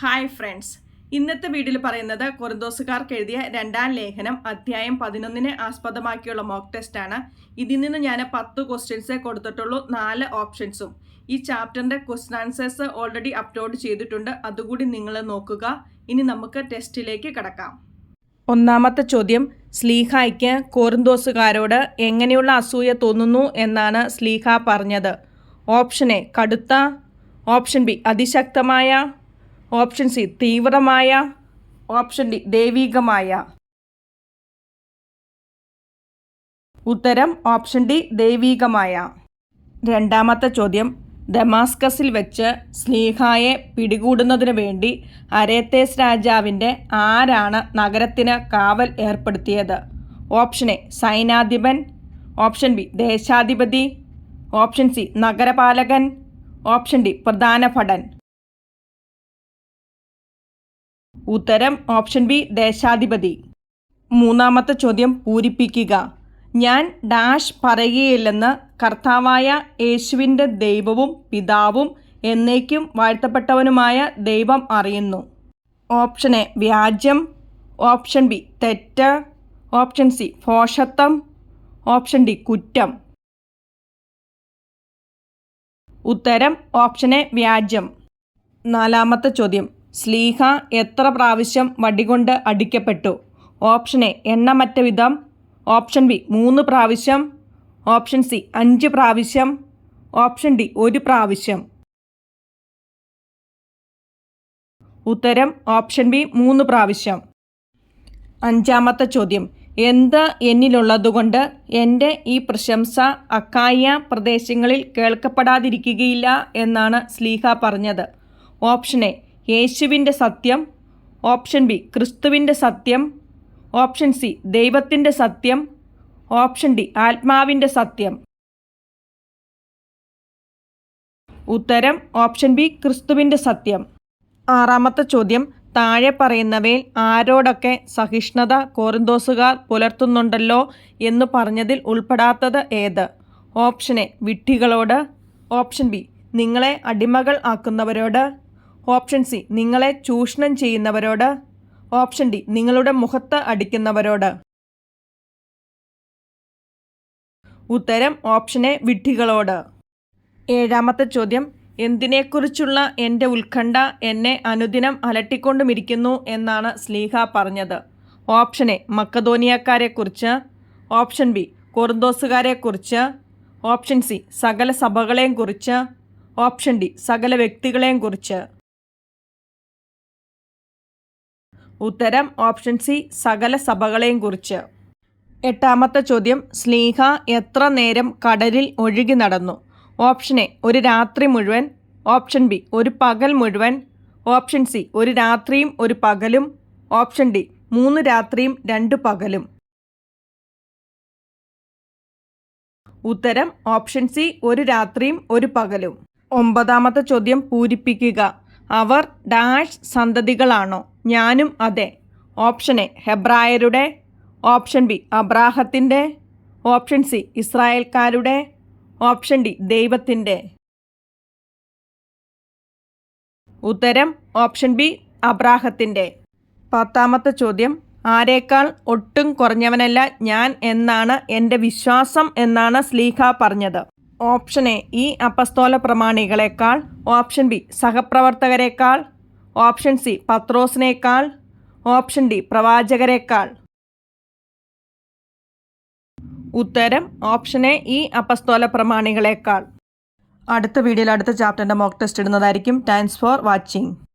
Hi friends ഇന്നത്തെ വീഡിയോയിൽ പറയുന്നത് കൊറിന്തോസുകാർക്ക് എഴുതിയ രണ്ടാം ലേഖനം അധ്യായം പതിനൊന്നിനെ ആസ്പദമാക്കിയുള്ള മോക്ക് ടെസ്റ്റ് ആണ്. ഇതിൽ നിന്ന് ഞാൻ പത്ത് ക്വസ്റ്റ്യൻസേ കൊടുത്തിട്ടുള്ളൂ. നാല് ഓപ്ഷൻസും ഈ ചാപ്റ്ററിന്റെ ക്വസ്റ്റ്യൻ ആൻസേഴ്സ് ഓൾറെഡി അപ്ലോഡ് ചെയ്തിട്ടുണ്ട്. അതുകൂടി നിങ്ങൾ നോക്കുക. ഇനി നമുക്ക് ടെസ്റ്റിലേക്ക് കടക്കാം. ഒന്നാമത്തെ ചോദ്യം സ്ലീഹായ്ക്ക് കോറിന്തോസുകാരോട് എങ്ങനെയുള്ള അസൂയ തോന്നുന്നു എന്നാണ് സ്ലീഹ പറഞ്ഞത്. ഓപ്ഷൻ എ കടുത്ത. ഓപ്ഷൻ ബി അതിശക്തമായ. ഓപ്ഷൻ സി തീവ്രമായ. ഓപ്ഷൻ ഡി ദൈവികമായ. ഉത്തരം ഓപ്ഷൻ ഡി ദൈവികമായ. രണ്ടാമത്തെ ചോദ്യം ദമാസ്കസിൽ വെച്ച് സ്ലീഹായെ പിടികൂടുന്നതിനു വേണ്ടി അരേത്തേസ് രാജാവിന്റെ ആരാണ് നഗരത്തിന് കാവൽ ഏർപ്പെടുത്തിയത്? ഓപ്ഷൻ എ സൈനാധിപൻ. ഓപ്ഷൻ ബി ദേശാധിപതി. ഓപ്ഷൻ സി നഗരപാലകൻ. ഓപ്ഷൻ ഡി പ്രധാന ഭടൻ. ഉത്തരം ഓപ്ഷൻ ബി ദേശാധിപതി. മൂന്നാമത്തെ ചോദ്യം പൂരിപ്പിക്കുക. ഞാൻ ഡാഷ് പറയുകയില്ലെന്ന് കർത്താവായ യേശുവിന്റെ ദൈവവും പിതാവും എന്നേക്കും വാഴ്ത്തപ്പെട്ടവനുമായ ദൈവം അറിയുന്നു. ഓപ്ഷൻ എ വ്യാജ്യം ഓപ്ഷൻ ബി തെറ്റ്. ഓപ്ഷൻ സി ഫോഷത്വം. ഓപ്ഷൻ ഡി കുറ്റം. ഉത്തരം ഓപ്ഷൻ എ വ്യാജ്യം നാലാമത്തെ ചോദ്യം സ്ലീഹ എത്ര പ്രാവശ്യം വടികൊണ്ട് അടിക്കപ്പെട്ടു? ഓപ്ഷൻ എ എണ്ണമറ്റ വിധം. ഓപ്ഷൻ ബി മൂന്ന് പ്രാവശ്യം. ഓപ്ഷൻ സി അഞ്ച് പ്രാവശ്യം. ഓപ്ഷൻ ഡി ഒരു പ്രാവശ്യം. ഉത്തരം ഓപ്ഷൻ ബി മൂന്ന് പ്രാവശ്യം. അഞ്ചാമത്തെ ചോദ്യം എന്ത് എന്നിലുള്ളതുകൊണ്ട് എന്റെ ഈ പ്രശംസ അക്കായ പ്രദേശങ്ങളിൽ കേൾക്കപ്പെടാതിരിക്കുകയില്ല എന്നാണ് സ്ലീഹ പറഞ്ഞത്? ഓപ്ഷൻ എ യേശുവിന്റെ സത്യം ഓപ്ഷൻ ബി ക്രിസ്തുവിന്റെ സത്യം ഓപ്ഷൻ സി ദൈവത്തിന്റെ സത്യം ഓപ്ഷൻ ഡി ആത്മാവിന്റെ സത്യം. ഉത്തരം ഓപ്ഷൻ ബി ക്രിസ്തുവിന്റെ സത്യം. ആറാമത്തെ ചോദ്യം താഴെ പറയുന്നവയിൽ ആരോടൊക്കെ സഹിഷ്ണുത കോറിന്തോസുകാർ പുലർത്തുന്നുണ്ടല്ലോ എന്ന് പറഞ്ഞതിൽ ഉൾപ്പെടാത്തത് ഏത്? ഓപ്ഷൻ എ വിട്ടികളോട് ഓപ്ഷൻ ബി നിങ്ങളെ അടിമകൾ ആക്കുന്നവരോട് ഓപ്ഷൻ സി നിങ്ങളെ ചൂഷണം ചെയ്യുന്നവരോട്. ഓപ്ഷൻ ഡി നിങ്ങളുടെ മുഖത്ത് അടിക്കുന്നവരോട്. ഉത്തരം ഓപ്ഷൻ എ വിഡ്ഢികളോട്. ഏഴാമത്തെ ചോദ്യം എന്തിനെക്കുറിച്ചുള്ള എന്റെ ഉത്കണ്ഠ എന്നെ അനുദിനം അലട്ടിക്കൊണ്ടുമിരിക്കുന്നു എന്നാണ് സ്ലീഹ പറഞ്ഞത്. ഓപ്ഷൻ എ മക്കധോനിയക്കാരെക്കുറിച്ച് ഓപ്ഷൻ ബി കൊറുന്തോസുകാരെക്കുറിച്ച്. ഓപ്ഷൻ സി സകല സഭകളെയും കുറിച്ച്. ഓപ്ഷൻ ഡി സകല വ്യക്തികളെയും കുറിച്ച്. ഉത്തരം ഓപ്ഷൻ സി സകല സഭകളെയും കുറിച്ച്. എട്ടാമത്തെ ചോദ്യം സ്ലീഹ എത്ര നേരം കടലിൽ ഒഴുകി നടന്നു? ഓപ്ഷൻ എ ഒരു രാത്രി മുഴുവൻ. ഓപ്ഷൻ ബി ഒരു പകൽ മുഴുവൻ. ഓപ്ഷൻ സി ഒരു രാത്രിയും ഒരു പകലും. ഓപ്ഷൻ ഡി മൂന്ന് രാത്രിയും രണ്ട് പകലും. ഉത്തരം ഓപ്ഷൻ സി ഒരു രാത്രിയും ഒരു പകലും. ഒമ്പതാമത്തെ ചോദ്യം പൂരിപ്പിക്കുക. അവർ ഡാഷ് സന്തതികളാണോ? ഞാനും അതെ. ഓപ്ഷൻ എ ഹെബ്രായരുടെ. ഓപ്ഷൻ ബി അബ്രാഹത്തിന്റെ. ഓപ്ഷൻ സി ഇസ്രായേൽക്കാരുടെ. ഓപ്ഷൻ ഡി ദൈവത്തിന്റെ. ഉത്തരം ഓപ്ഷൻ ബി അബ്രാഹത്തിന്റെ. പത്താമത്തെ ചോദ്യം ആരേക്കാൾ ഒട്ടും കുറഞ്ഞവനല്ല ഞാൻ എന്നാണ് എന്റെ വിശ്വാസം എന്നാണ് സ്ലീഹ പറഞ്ഞത്. ഓപ്ഷൻ എ ഈ അപസ്തോല പ്രമാണികളെക്കാൾ ഓപ്ഷൻ ബി സഹപ്രവർത്തകരെക്കാൾ ഓപ്ഷൻ സി പത്രോസിനേക്കാൾ ഓപ്ഷൻ ഡി പ്രവാചകരെക്കാൾ. ഉത്തരം ഓപ്ഷൻ എ ഈ അപസ്തോല പ്രമാണികളെക്കാൾ. അടുത്ത വീഡിയോയിൽ അടുത്ത ചാപ്റ്ററിന്റെ മോക്ക് ടെസ്റ്റ് ഇടുന്നതായിരിക്കും. Thanks for watching